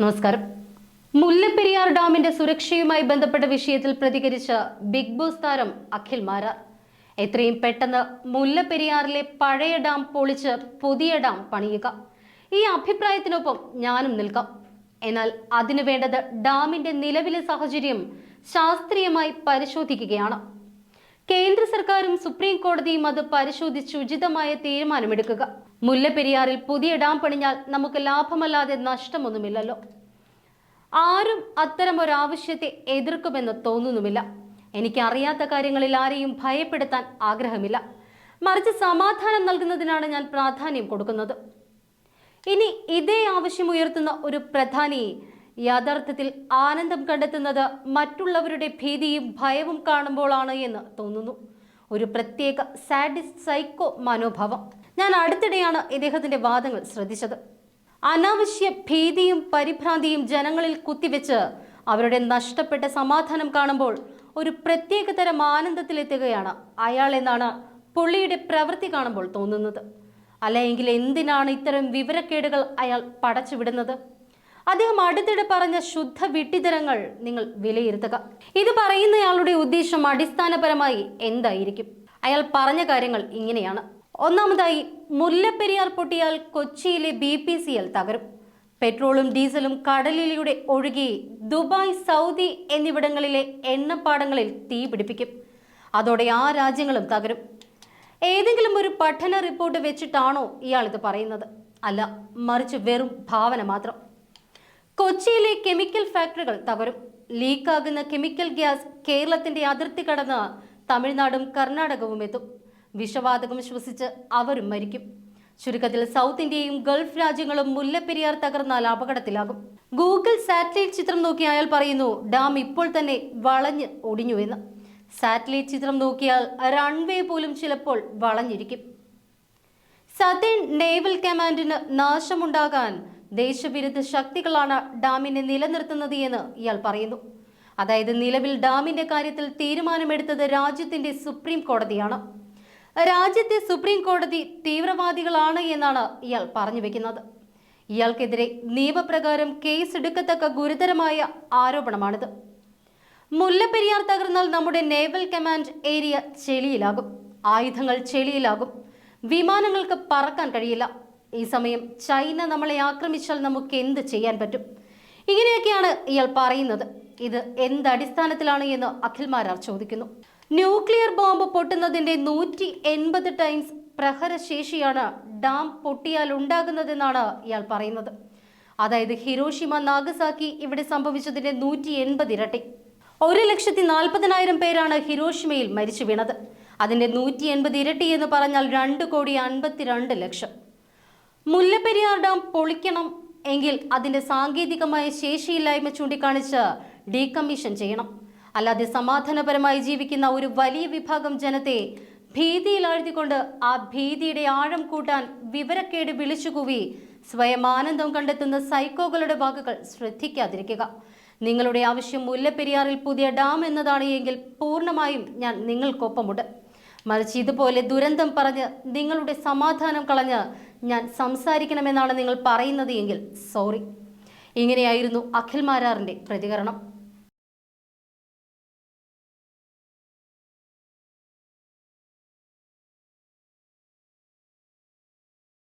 നമസ്കാരം. മുല്ലപ്പെരിയാർ ഡാമിന്റെ സുരക്ഷയുമായി ബന്ധപ്പെട്ട വിഷയത്തിൽ പ്രതികരിച്ച ബിഗ് ബോസ് താരം അഖിൽ മാരാർ. എത്രയും പെട്ടെന്ന് മുല്ലപ്പെരിയാറിലെ പഴയ ഡാം പൊളിച്ച് പുതിയ ഡാം പണിയുക. ഈ അഭിപ്രായത്തിനൊപ്പം ഞാനും നിൽക്കാം. എന്നാൽ അതിനു വേണ്ടത് ഡാമിന്റെ നിലവിലെ സാഹചര്യം ശാസ്ത്രീയമായി പരിശോധിക്കുകയാണ്. കേന്ദ്ര സർക്കാരും സുപ്രീം കോടതിയും അത് പരിശോധിച്ച് ഉചിതമായ തീരുമാനമെടുക്കുക. മുല്ലപ്പെരിയാറിൽ പുതിയ ഡാം പണിഞ്ഞാൽ നമുക്ക് ലാഭമല്ലാതെ നഷ്ടമൊന്നുമില്ലല്ലോ. ആരും അത്തരം ഒരാവശ്യത്തെ എതിർക്കുമെന്ന് തോന്നുന്നുമില്ല. എനിക്കറിയാത്ത കാര്യങ്ങളിൽ ആരെയും ഭയപ്പെടുത്താൻ ആഗ്രഹമില്ല. മറിച്ച് സമാധാനം നൽകുന്നതിനാണ് ഞാൻ പ്രാധാന്യം കൊടുക്കുന്നത്. ഇനി ഇതേ ആവശ്യം ഉയർത്തുന്ന ഒരു പ്രധാനി യഥാർത്ഥത്തിൽ ആനന്ദം കണ്ടെത്തുന്നത് മറ്റുള്ളവരുടെ ഭീതിയും ഭയവും കാണുമ്പോഴാണ് എന്ന് തോന്നുന്നു. ഒരു പ്രത്യേക സാഡിസ്റ്റ് സൈക്കോ മനോഭാവം. ഞാൻ അടുത്തിടെയാണ് ഇദ്ദേഹത്തിന്റെ വാദങ്ങൾ ശ്രദ്ധിച്ചത്. അനാവശ്യ ഭീതിയും പരിഭ്രാന്തിയും ജനങ്ങളിൽ കുത്തിവെച്ച് അവരുടെ നഷ്ടപ്പെട്ട സമാധാനം കാണുമ്പോൾ ഒരു പ്രത്യേക തരം ആനന്ദത്തിലെത്തുകയാണ് അയാൾ എന്നാണ് പുള്ളിയുടെ പ്രവൃത്തി കാണുമ്പോൾ തോന്നുന്നത്. അല്ലെങ്കിൽ എന്തിനാണ് ഇത്തരം വിവരക്കേടുകൾ അയാൾ പടച്ചുവിടുന്നത്? അദ്ദേഹം അടുത്തിടെ പറഞ്ഞ ശുദ്ധ വിട്ടിതരങ്ങൾ നിങ്ങൾ വിലയിരുത്തുക. ഇത് പറയുന്നയാളുടെ ഉദ്ദേശം അടിസ്ഥാനപരമായി എന്തായിരിക്കും? അയാൾ പറഞ്ഞ കാര്യങ്ങൾ ഇങ്ങനെയാണ്. ഒന്നാമതായി മുല്ലപ്പെരിയാർ പൊട്ടിയാൽ കൊച്ചിയിലെ ബി പി സി എൽ തകരും. പെട്രോളും ഡീസലും കടലിലൂടെ ഒഴുകി ദുബായ് സൗദി എന്നിവിടങ്ങളിലെ എണ്ണപ്പാടങ്ങളിൽ തീ പിടിപ്പിക്കും. അതോടെ ആ രാജ്യങ്ങളും തകരും. ഏതെങ്കിലും ഒരു പഠന റിപ്പോർട്ട് വെച്ചിട്ടാണോ ഇയാൾ ഇത് പറയുന്നത്? അല്ല മറിച്ച് വെറും ഭാവന മാത്രം. കൊച്ചിയിലെ കെമിക്കൽ ഫാക്ടറികൾ തകരും. ലീക്കാകുന്ന കെമിക്കൽ ഗ്യാസ് കേരളത്തിന്റെ അതിർത്തി കടന്ന് തമിഴ്നാടും കർണാടകവും എത്തും. വിഷവാതകം ശ്വസിച്ച് അവരും മരിക്കും. ചുരുക്കത്തിൽ സൗത്ത് ഇന്ത്യയും ഗൾഫ് രാജ്യങ്ങളും മുല്ലപ്പെരിയാർ തകർന്നാൽ അപകടത്തിലാകും. ഗൂഗിൾ സാറ്റലൈറ്റ് ചിത്രം നോക്കി അയാൾ പറയുന്നു ഡാം ഇപ്പോൾ തന്നെ വളഞ്ഞ് ഒടിഞ്ഞു എന്ന്. സാറ്റലൈറ്റ് ചിത്രം നോക്കിയാൽ റൺവേ പോലും ചിലപ്പോൾ വളഞ്ഞിരിക്കും. സതേൺ നേവൽ കമാൻഡിന് നാശമുണ്ടാകാൻ ദേശവിരുദ്ധ ശക്തികളാണ് ഡാമിനെ നിലനിർത്തുന്നത് എന്ന് ഇയാൾ പറയുന്നു. അതായത് നിലവിൽ ഡാമിന്റെ കാര്യത്തിൽ തീരുമാനമെടുത്തത് രാജ്യത്തിന്റെ സുപ്രീം കോടതിയാണ്. രാജ്യത്തെ സുപ്രീം കോടതി തീവ്രവാദികളാണ് എന്നാണ് ഇയാൾ പറഞ്ഞു വെക്കുന്നത്. ഇയാൾക്കെതിരെ നിയമപ്രകാരം കേസ് എടുക്കത്തക്ക ഗുരുതരമായ ആരോപണമാണിത്. മുല്ലപ്പെരിയാർ തകർന്നാൽ നമ്മുടെ നേവൽ കമാൻഡ് ഏരിയ ചെളിയിലാകും. ആയുധങ്ങൾ ചെളിയിലാകും. വിമാനങ്ങൾക്ക് പറക്കാൻ കഴിയില്ല. ഈ സമയം ചൈന നമ്മളെ ആക്രമിച്ചാൽ നമുക്ക് എന്ത് ചെയ്യാൻ പറ്റും? ഇങ്ങനെയൊക്കെയാണ് ഇയാൾ പറയുന്നത്. ഇത് എന്ത് അടിസ്ഥാനത്തിലാണ് എന്ന് അഖിൽമാരാർ ചോദിക്കുന്നു. ന്യൂക്ലിയർ ബോംബ് പൊട്ടുന്നതിന്റെ നൂറ്റി എൺപത് ടൈംസ് പ്രഹരശേഷിയാണ് ഡാം പൊട്ടിയാൽ ഉണ്ടാകുന്നതെന്നാണ് ഇയാൾ പറയുന്നത്. അതായത് ഹിരോഷിമ നാഗസാക്കി ഇവിടെ സംഭവിച്ചതിന്റെ നൂറ്റി എൺപത് ഇരട്ടി. ഒരു ലക്ഷത്തി നാൽപ്പതിനായിരം പേരാണ് ഹിരോഷിമയിൽ മരിച്ചു വീണത്. അതിന്റെ നൂറ്റി എൺപത് ഇരട്ടി എന്ന് പറഞ്ഞാൽ രണ്ട് കോടി അൻപത്തിരണ്ട് ലക്ഷം. മുല്ലപ്പെരിയാർ ഡാം പൊളിക്കണം എങ്കിൽ അതിന്റെ സാങ്കേതികമായ ശേഷിയില്ലായ്മ ചൂണ്ടിക്കാണിച്ച് ഡീകമ്മീഷൻ ചെയ്യണം. അല്ലാതെ സമാധാനപരമായി ജീവിക്കുന്ന ഒരു വലിയ വിഭാഗം ജനത്തെ ഭീതിയിലാഴ്ത്തിക്കൊണ്ട് ആ ഭീതിയുടെ ആഴം കൂട്ടാൻ വിവരക്കേട് വിളിച്ചുകൂവി സ്വയം ആനന്ദം കണ്ടെത്തുന്ന സൈക്കോകളുടെ വാക്കുകൾ ശ്രദ്ധിക്കാതിരിക്കുക. നിങ്ങളുടെ ആവശ്യം മുല്ലപ്പെരിയാറിൽ പുതിയ ഡാം എന്നതാണ് എങ്കിൽ പൂർണമായും ഞാൻ നിങ്ങൾക്കൊപ്പമുണ്ട്. മറിച്ച് ഇതുപോലെ ദുരന്തം പറഞ്ഞ് നിങ്ങളുടെ സമാധാനം കളഞ്ഞ് ഞാൻ സംസാരിക്കണമെന്നാണ് നിങ്ങൾ പറയുന്നത് എങ്കിൽ സോറി. ഇങ്ങനെയായിരുന്നു അഖിൽ മാരാറിന്റെ പ്രതികരണം.